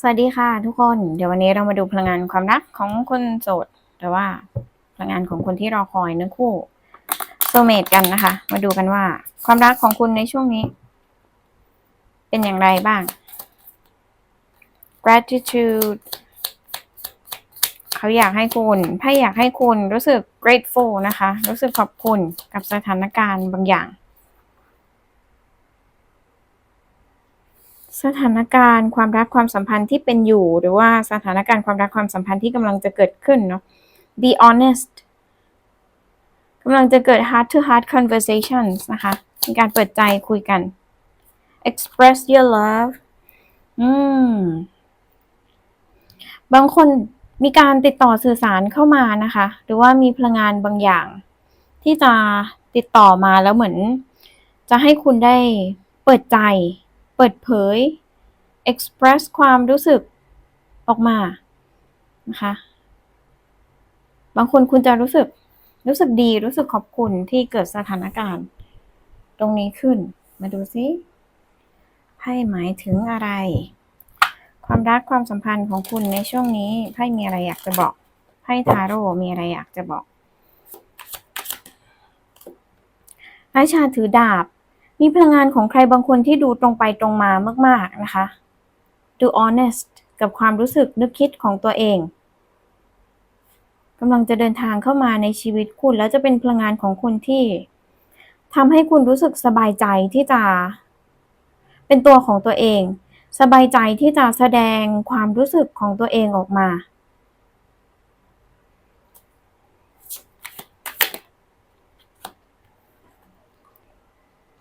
สวัสดีค่ะทุกคน เดี๋ยววันนี้เรามาดูพลังงานความรักของคนโสดหรือว่าพลังงานของคนที่รอคอยเนื้อคู่โซเมตกันนะคะ มาดูกันว่า ความรักของคุณในช่วงนี้ เป็นอย่างไรบ้าง gratitude เขาอยากให้คุณไพ่อยากให้คุณรู้สึก grateful นะคะ รู้สึกขอบคุณกับสถานการณ์บางอย่าง สถานการณ์ความรักความสัมพันธ์ที่เป็นอยู่ หรือว่าสถานการณ์ความรักความสัมพันธ์ที่กำลังจะเกิดขึ้นเนาะ be honest กำลังจะเกิด heart to heart conversations นะคะมีการเปิดใจคุยกัน express your love อืม บางคนมีการติดต่อสื่อสารเข้ามานะคะ หรือว่ามีพลังงานบางอย่าง ที่จะติดต่อมาแล้วเหมือน จะให้คุณได้เปิดใจ เปิดเผย express ความรู้สึกออกมานะคะ บางคนคุณจะรู้สึกรู้สึกดีรู้สึกขอบคุณที่เกิดสถานการณ์ ตรงนี้ขึ้น มาดูซิไพ่หมายถึงอะไร ความรักความสัมพันธ์ของคุณในช่วงนี้ไพ่มีอะไรอยากจะบอกไพ่ทาโร่มีอะไรอยากจะบอกราชาถือดาบ มีพลังงานของใครบางคนที่ดูตรงไปตรงมามาก ๆ นะคะ ดู honest กับความรู้สึกนึกคิดของตัวเองกำลังจะเดินทางเข้ามาในชีวิตคุณ แล้วจะเป็นพลังงานของคุณที่ทำให้คุณรู้สึกสบายใจที่จะ เป็นตัวของตัวเอง สบายใจที่จะแสดงความรู้สึกของตัวเองออกมา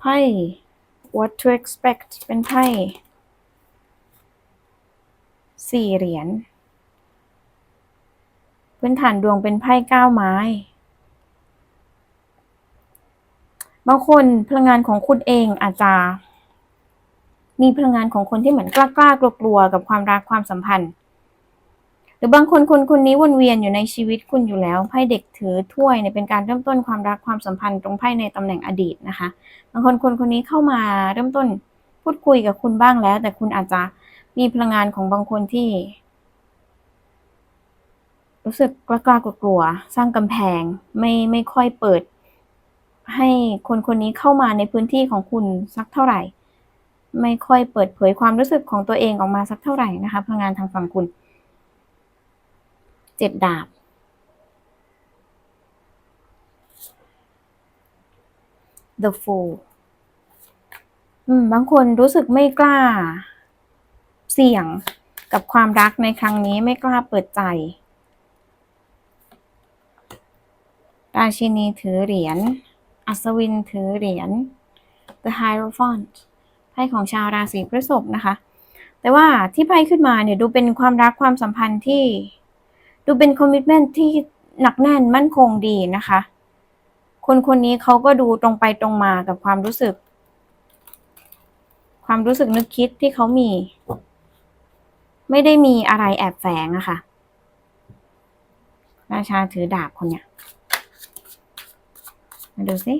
ไพ่ what to expect เป็นไพ่สี่เหรียญพื้นฐานดวงเป็นไพ่เก้าไม้ บางคนพลังงานของคุณเองอาจจะ มีพลังงานของคนที่เหมือนกล้ากล้ากลัวกลัวกับความรักความสัมพันธ์ หรือบางคนคนคนนี้วนเวียนอยู่ในชีวิตคุณอยู่แล้วไพ่เด็กถือถ้วยเนี่ยเป็นการเริ่มต้นความรักความสัมพันธ์ตรงไพ่ในตำแหน่งอดีตนะคะ บางคนคนคนนี้เข้ามาเริ่มต้นพูดคุยกับคุณบ้างแล้ว แต่คุณอาจจะมีพลังงานของบางคนที่ รู้สึกกล้ากล้ากลัวสร้างกำแพงไม่ไม่ค่อยเปิด ให้คนคนนี้เข้ามาในพื้นที่ของคุณสักเท่าไหร่ ไม่ค่อยเปิดเผยความรู้สึกของตัวเองออกมาสักเท่าไหร่นะคะพลังงานทางฝั่งคุณ เจ็ดดาบ The Fool อืม บางคนรู้สึกไม่กล้า เสี่ยงกับความรักในครั้งนี้ไม่กล้าเปิดใจ ราชินีถือเหรียญ อัศวินถือเหรียญ The Hierophant ไพ่ของชาวราศีพฤษภนะคะ แต่ว่าที่ไพ่ขึ้นมาเนี่ยดูเป็นความรักความสัมพันธ์ที่ ดูเป็นคอมมิชเมนที่หนักแน่นมั่นคงดีนะคะ คนคนนี้เขาก็ดูตรงไปตรงมากับความรู้สึก ความรู้สึกนึกคิดที่เขามี ไม่ได้มีอะไรแอบแฝงอะค่ะ ราชาถือดาบคนเนี้ยมาดูสิ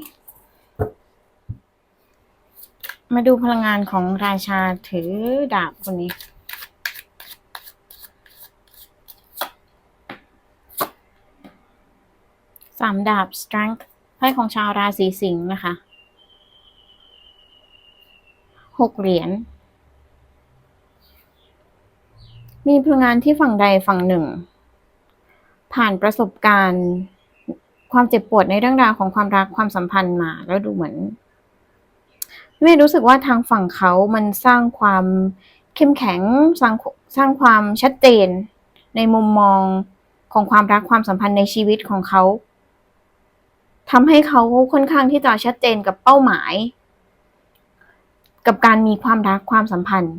มาดูพลังงานของราชาถือดาบคนนี้ สามดาบ strength ไพ่ของชาวราศีสิงห์นะคะหกเหรียญ มีพลังงานที่ฝั่งใดฝั่งหนึ่ง ผ่านประสบการณ์ ความเจ็บปวดในเรื่องราวของความรักความสัมพันธ์มาแล้วดูเหมือนไม่รู้สึกว่าทางฝั่งเขามันสร้างความเข้มแข็งสร้างสร้างความชัดเจน ในมุมมองของความรักความสัมพันธ์ในชีวิตของเขา ทำให้เขาค่อนข้างที่จะชัดเจนกับเป้าหมาย กับการมีความรักความสัมพันธ์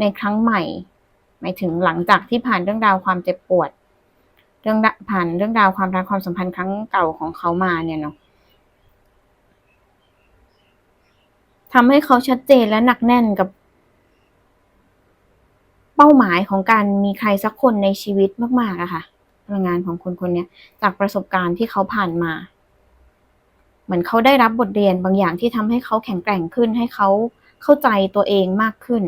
ในครั้งใหม่ หมายถึงหลังจากที่ผ่านเรื่องราวความเจ็บปวด เรื่องผ่านเรื่องราวความรักความสัมพันธ์ครั้งเก่าของเขามาเนี่ยเนาะทำให้เขาชัดเจนและหนักแน่นกับ เป้าหมายของการมีใครสักคนในชีวิตมากๆอะค่ะพลังงานของคนคนนี้จากประสบการณ์ที่เขาผ่านมา มือนเขาได้รับบทเรียนบางอย่างที่ทำให้เขาแข็งแกร่งขึ้น ให้เขาเข้าใจตัวเองมากขึ้น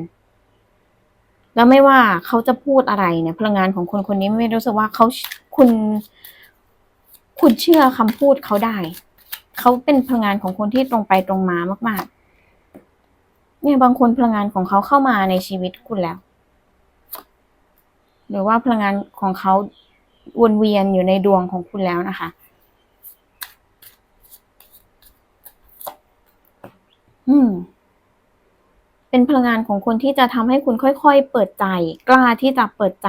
แล้วไม่ว่าเขาจะพูดอะไรเนี่ยพลังงานของคนคนนี้ไม่รู้สึกว่าเขาคุณ คุณเชื่อคำพูดเขาได้ เขาเป็นพลังงานของคนที่ตรงไปตรงมามาก ๆ เนี่ยบางคนพลังงานของเขาเข้ามาในชีวิตคุณแล้ว หรือว่าพลังงานของเขาวนเวียนอยู่ในดวงของคุณแล้วนะคะ อืม เป็นพลังงานของคนที่จะทำให้คุณค่อยๆ เปิดใจ กล้าที่จะเปิดใจ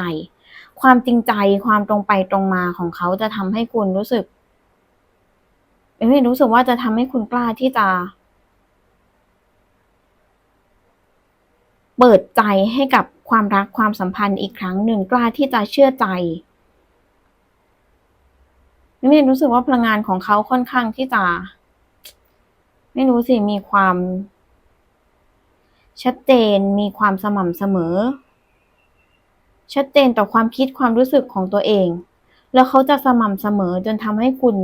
ความจริงใจความตรงไปตรงมาของเขาจะทำให้คุณรู้สึกไม่รู้สึกว่าจะทำให้คุณกล้าที่จะ เปิดใจให้กับความรักความสัมพันธ์อีกครั้งหนึ่งกล้าที่จะเชื่อใจไม่รู้สึกว่าพลังงานของเขาค่อนข้างที่จะ ไม่รู้สิ มีความ ชัดเจน มีความสม่ำเสมอ ชัดเจนต่อความคิดความรู้สึกของตัวเอง แล้วเขาจะสม่ำเสมอจนทำให้คุณ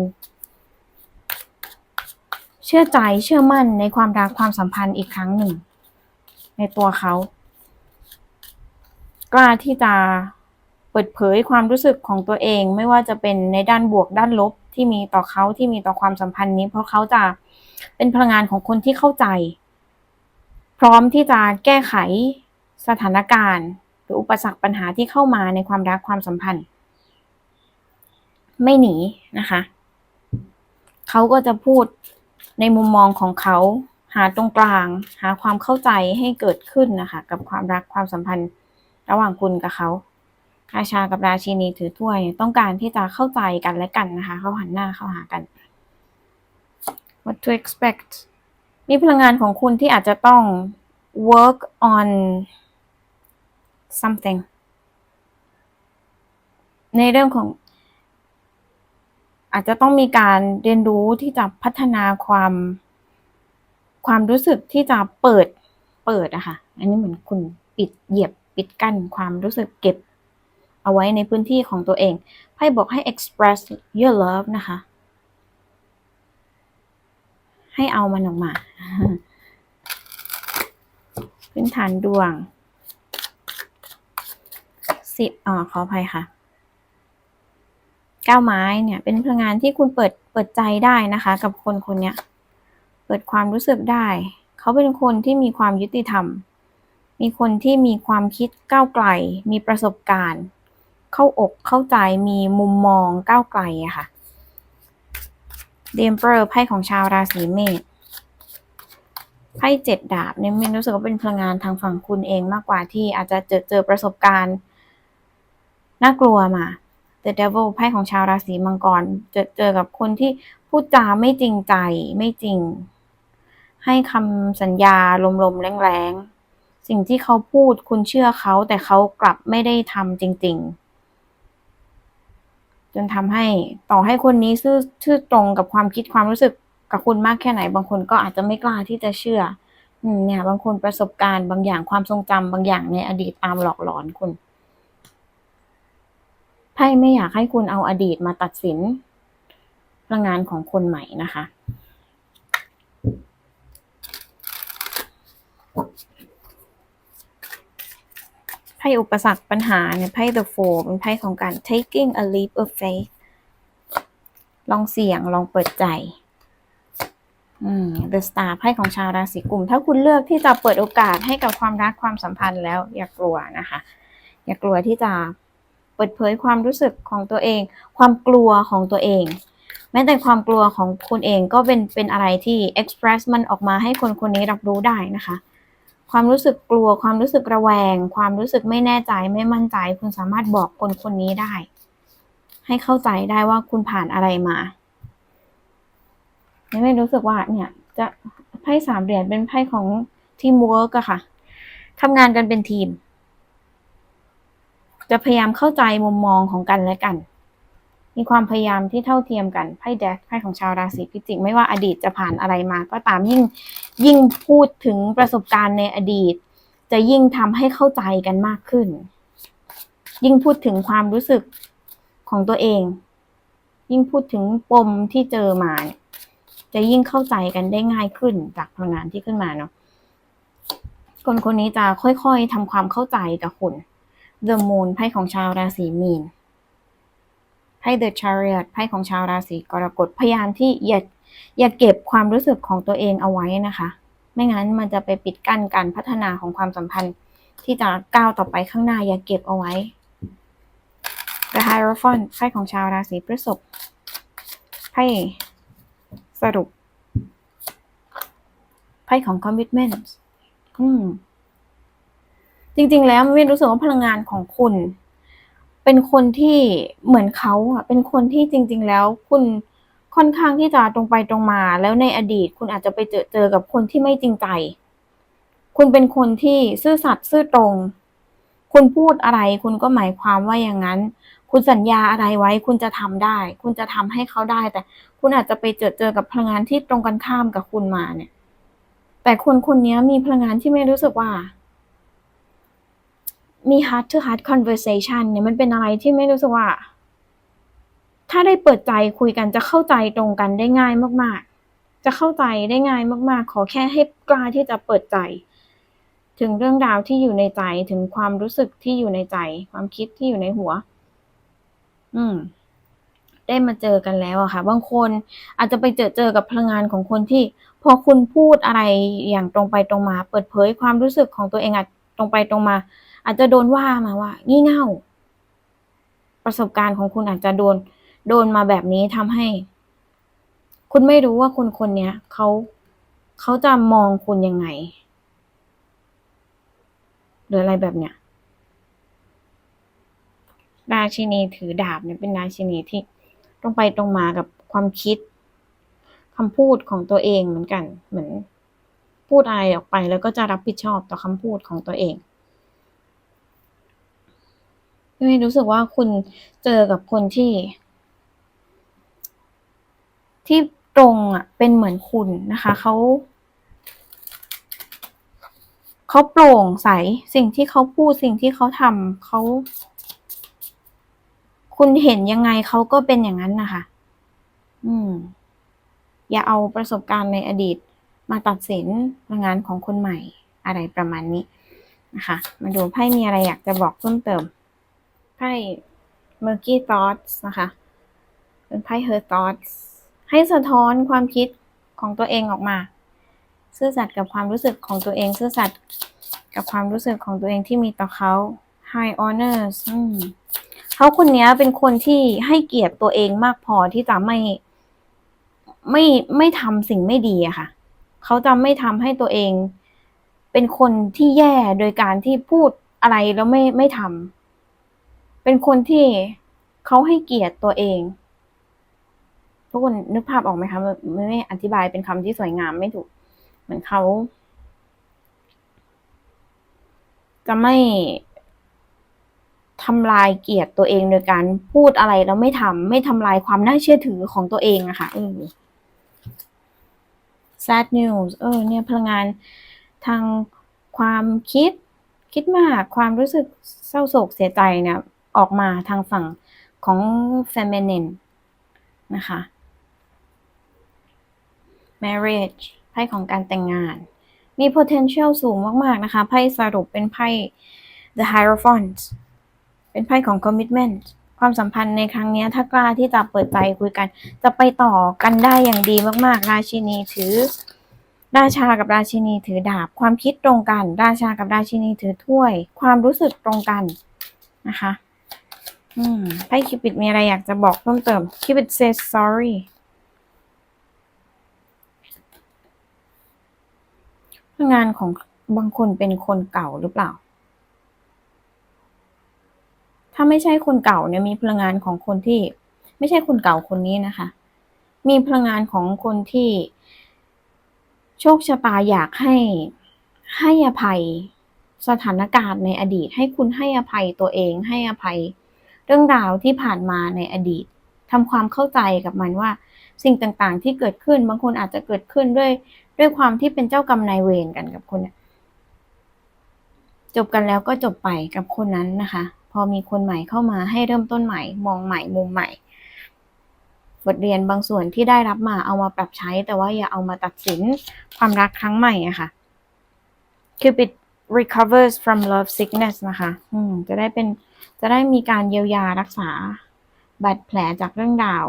เชื่อใจเชื่อมั่นในความรักความสัมพันธ์อีกครั้งหนึ่ง ในตัวเขากล้าที่จะเปิดเผยความรู้สึกของตัวเอง ไม่ว่าจะเป็นในด้านบวกด้านลบที่มีต่อเขาที่มีต่อความสัมพันธ์นี้ เพราะเขาจะ เป็นพลังงานของคนที่เข้าใจ พร้อมที่จะแก้ไขสถานการณ์ หรืออุปสรรคปัญหาที่เข้ามาในความรักความสัมพันธ์ ไม่หนีนะคะ เขาก็จะพูดในมุมมองของเขาหาตรงกลาง หาความเข้าใจให้เกิดขึ้นนะคะ กับความรักความสัมพันธ์ระหว่างคุณกับเขาราชากับราชินีถือถ้วยต้องการที่จะเข้าใจกันและกันนะคะ เขาหันหน้าเข้าหากัน what to expect มีพลังงานของคุณที่อาจจะต้อง work on something ในเรื่องของ อาจจะต้องมีการเรียนรู้ที่จะพัฒนาความ ความรู้สึกที่จะเปิด เปิดอะค่ะ อันนี้เหมือนคุณปิดเหยียบปิดกั้นความรู้สึกเก็บเอาไว้ในพื้นที่ของตัวเองไพ่บอกให้ express your love นะคะ ให้เอามันออกมา พื้นฐานดวงสิบอ๋อขออภัยค่ะก้าวไม้เนี่ย เป็นพลังงานที่คุณเปิดเปิดใจได้นะคะ กับคนคนนี้เปิดความรู้สึกได้ เขาเป็นคนที่มีความยุติธรรม มีคนที่มีความคิดก้าวไกล มีประสบการณ์ เข้าอกเข้าใจมีมุมมองก้าวไกลอะค่ะ เดมเปอร์ไพ่ของชาวราศีเมษไพ่เจ็ดดาบเนี่ยมินรู้สึกว่าเป็นพลังงานทางฝั่งคุณเองมากกว่าที่อาจจะเจอเจอประสบการณ์น่ากลัวมา The Devil ไพ่ของชาวราศีมังกรเจอเจอกับคนที่พูดจาไม่จริงใจไม่จริง ให้คำสัญญาลมๆแรงๆ สิ่งที่เขาพูดคุณเชื่อเขาแต่เขากลับไม่ได้ทำจริง ๆ จนทำให้ต่อให้คนนี้ซื่อชื่อตรงกับความคิดความรู้สึกกับคุณมากแค่ไหน บางคนก็อาจจะไม่กล้าที่จะเชื่อเนี่ย บางคนประสบการณ์บางอย่างความทรงจำบางอย่างในอดีตตามหลอกหลอนคุณไพ่ไม่อยากให้คุณเอาอดีตมาตัดสินพลังงานของคนใหม่นะคะ ไพ่อุปสรรคปัญหาเนี่ยไพ่ the four เป็นไพ่ของการ taking a leap of faith ลองเสี่ยงลองเปิดใจ อืม the star ไพ่ของชาวราศีกุม ถ้าคุณเลือกที่จะเปิดโอกาสให้กับความรักความสัมพันธ์แล้วอย่ากลัวนะคะ อย่ากลัวที่จะเปิดเผยความรู้สึกของตัวเอง ความกลัวของตัวเอง แม้แต่ความกลัวของคุณเองก็เป็นเป็นอะไรที่ express มันออกมาให้คนคนนี้รับรู้ได้นะคะ ความรู้สึกกลัว ความรู้สึกระแวง ความรู้สึกไม่แน่ใจไม่มั่นใจ คุณสามารถบอกคนคนนี้ได้ ให้เข้าใจได้ว่าคุณผ่านอะไรมาไม่รู้สึกว่าเนี่ย จะไพ่สามเหรียญเป็นไพ่ของทีมเวิร์กอะค่ะทำงานกันเป็นทีม จะพยายามเข้าใจมุมมองของกันและกัน มีความพยายามที่เท่าเทียมกันไพ่แดกไพ่ของชาวราศีพิจิก ไม่ว่าอดีตจะผ่านอะไรมา ก็ตามยิ่งยิ่งพูดถึงประสบการณ์ในอดีต จะยิ่งทำให้เข้าใจกันมากขึ้น ยิ่งพูดถึงความรู้สึกของตัวเอง ยิ่งพูดถึงปมที่เจอมาเนี่ยจะยิ่งเข้าใจกันได้ง่ายขึ้นจากพลังงานที่ขึ้นมาเนาะคนคนนี้จะค่อยๆทำความเข้าใจกับคุณ The Moon ไพ่ของชาวราศีมีน ไพ่ The Chariot ไพ่ของชาวราศีกรกฎพยายามที่อย่าอย่าเก็บความรู้สึกของตัวเองเอาไว้นะคะ ไม่งั้นมันจะไปปิดกั้นการพัฒนาของความสัมพันธ์ ที่จะก้าวต่อไปข้างหน้าอย่าเก็บเอาไว้ The Hierophant ไพ่ของชาวราศีพฤษภไพ่สรุปไพ่ของ commitment อืมจริง ๆ แล้วมินรู้สึกว่าพลังงานของคุณ เป็นคนที่เหมือนเขาอะเป็นคนที่จริง ๆ แล้วคุณค่อนข้างที่จะตรงไปตรงมา แล้วในอดีตคุณอาจจะไปเจอเจอกับคนที่ไม่จริงใจ คุณเป็นคนที่ซื่อสัตย์ซื่อตรง คุณพูดอะไร คุณก็หมายความว่าอย่างนั้น คุณสัญญาอะไรไว้ คุณจะทำได้ คุณจะทำให้เขาได้ แต่คุณอาจจะไปเจอเจอกับพลังงานที่ตรงกันข้ามกับคุณมาเนี่ย แต่คนคนนี้มีพลังงานที่ไม่รู้สึกว่า มี heart to heart conversation เนี่ยมันเป็นอะไรที่ไม่รู้สึกว่า ถ้าได้เปิดใจคุยกันจะเข้าใจตรงกันได้ง่ายมาก ๆ จะเข้าใจได้ง่ายมาก ๆ ขอแค่ให้กล้าที่จะเปิดใจ ถึงเรื่องราวที่อยู่ในใจถึงความรู้สึกที่อยู่ในใจ ความคิดที่อยู่ในหัว อืม ได้มาเจอกันแล้วอะค่ะ บางคนอาจจะไปเจอเจอกับพลังงานของคนที่ พอคุณพูดอะไรอย่างตรงไปตรงมา เปิดเผยความรู้สึกของตัวเองอะตรงไปตรงมา อาจจะโดนว่ามาว่างี่เง่า ประสบการณ์ของคุณอาจจะโดน โดนมาแบบนี้ทำให้ คุณไม่รู้ว่าคนคนเนี้ยเขาเขาจะมองคุณยังไง หรืออะไรแบบเนี้ยราชินีถือดาบเนี่ยเป็นราชินีที่ตรงไปตรงมากับความคิดคำพูดของตัวเองเหมือนกัน เหมือนพูดอะไรออกไปแล้วก็จะรับผิดชอบต่อคำพูดของตัวเอง ไม่รู้สึกว่าคุณเจอกับคนที่ ที่ตรงอะ เป็นเหมือนคุณนะคะเขาเขาโปร่งใสสิ่งที่เขาพูดสิ่งที่เขาทำเขา คุณเห็นยังไงเขาก็เป็นอย่างนั้นนะคะอืม อย่าเอาประสบการณ์ในอดีต มาตัดสินงานของคนใหม่อะไรประมาณนี้นะคะ มาดูไพ่มีอะไรอยากจะบอกเพิ่มเติม ไพ่ Murky Thoughts นะคะ เป็นไพ่ Her Thoughts ให้สะท้อนความคิดของตัวเองออกมา ซื่อสัตย์กับความรู้สึกของตัวเอง ซื่อสัตย์กับความรู้สึกของตัวเองที่มีต่อเขา High Honors อืมเขาคนนี้เป็นคนที่ให้เกียรติตัวเองมากพอที่จะไม่ไม่ไม่ทำสิ่งไม่ดีอะค่ะ เขาจะไม่ทำให้ตัวเอง เป็นคนที่แย่โดยการที่พูดอะไรแล้วไม่ไม่ทำ เป็นคนที่เขาให้เกียรติตัวเอง ทุกคนนึกภาพออกไหมคะไม่ไม่อธิบายเป็นคำที่สวยงามไม่ถูก เหมือนเขา จะไม่ทำลายเกียรติตัวเองโดยการพูดอะไรแล้วไม่ทำไม่ทำลายความน่าเชื่อถือของตัวเองอะค่ะเออ sad news เออ เนี่ยพลังงานทางความคิด คิดมาก ความรู้สึกเศร้าโศกเสียใจเนี่ย ออกมาทางฝั่งของ feminine นะคะ marriage ไพ่ของการแต่งงาน มี potential สูงมาก ๆ นะคะ ไพ่สรุปเป็นไพ่ the hierophant เป็นไพ่ของ commitment ความสัมพันธ์ในครั้งนี้ถ้ากล้าที่จะเปิดใจคุยกัน จะไปต่อกันได้อย่างดีมาก ๆ ราชินีถือ ราชากับราชินีถือดาบ ความคิดตรงกัน ราชากับราชินีถือถ้วย ความรู้สึกตรงกันนะคะ อืมไพ่คิปิดมีอะไรอยากจะบอกเพิ่มเติมคิปิด says sorry งานของบางคนเป็นคนเก่าหรือเปล่า ถ้าไม่ใช่คนเก่าเนี่ยมีพลังงานของคนที่ ไม่ใช่คนเก่าคนนี้นะคะ มีพลังงานของคนที่ โชคชะตาอยากให้ให้อภัยสถานการณ์ในอดีต ให้คุณให้อภัยตัวเอง ให้อภัย รื่องราวที่ผ่านมาในอดีตทำความเข้าใจกับมันว่า สิ่งต่างๆ ที่เกิดขึ้นบางคนอาจจะเกิดขึ้นด้วยด้วยความที่เป็นเจ้ากรรมนายเวรกันกับคนจบกันแล้วก็จบไปกับคนนั้นนะคะ พอมีคนใหม่เข้ามาให้เริ่มต้นใหม่ มองใหม่มุมใหม่ บทเรียนบางส่วนที่ได้รับมาเอามาปรับใช้ แต่ว่าอย่าเอามาตัดสินความรักครั้งใหม่อะค่ะคือปิด recovers from love sickness นะคะ อืม จะได้เป็น จะได้มีการเยียวยารักษาบาดแผลจากเรื่องราว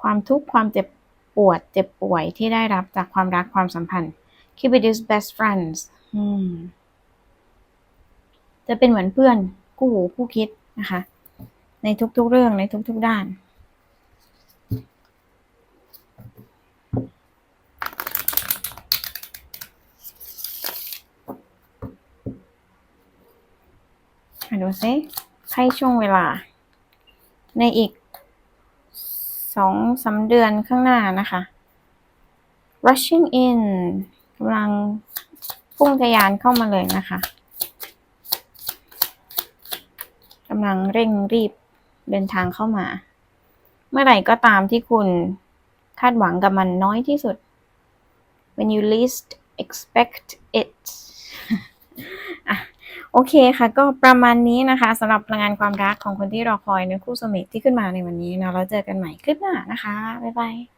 ความทุกข์ความเจ็บปวดเจ็บป่วยที่ได้รับจากความรักความสัมพันธ์ keep it is best friends จะเป็นเหมือนเพื่อนกู้ผู้คิดนะคะ ในทุกๆเรื่องในทุกๆด้าน ดูซิให้ช่วงเวลา ในอีกสองสามเดือนข้างหน้านะคะ rushing in กำลังพุ่งทะยานเข้ามาเลยนะคะกำลังเร่งรีบเดินทางเข้ามา เมื่อไหร่ก็ตามที่คุณคาดหวังกับมันน้อยที่สุด when you least expect it โอเคค่ะก็ประมาณนี้นะคะสำหรับพลังงานความรักของคนที่รอคอยในคู่สมิทที่ขึ้นมาในวันนี้นะเราเจอกันใหม่คลิปหน้านะคะ บ๊ายบาย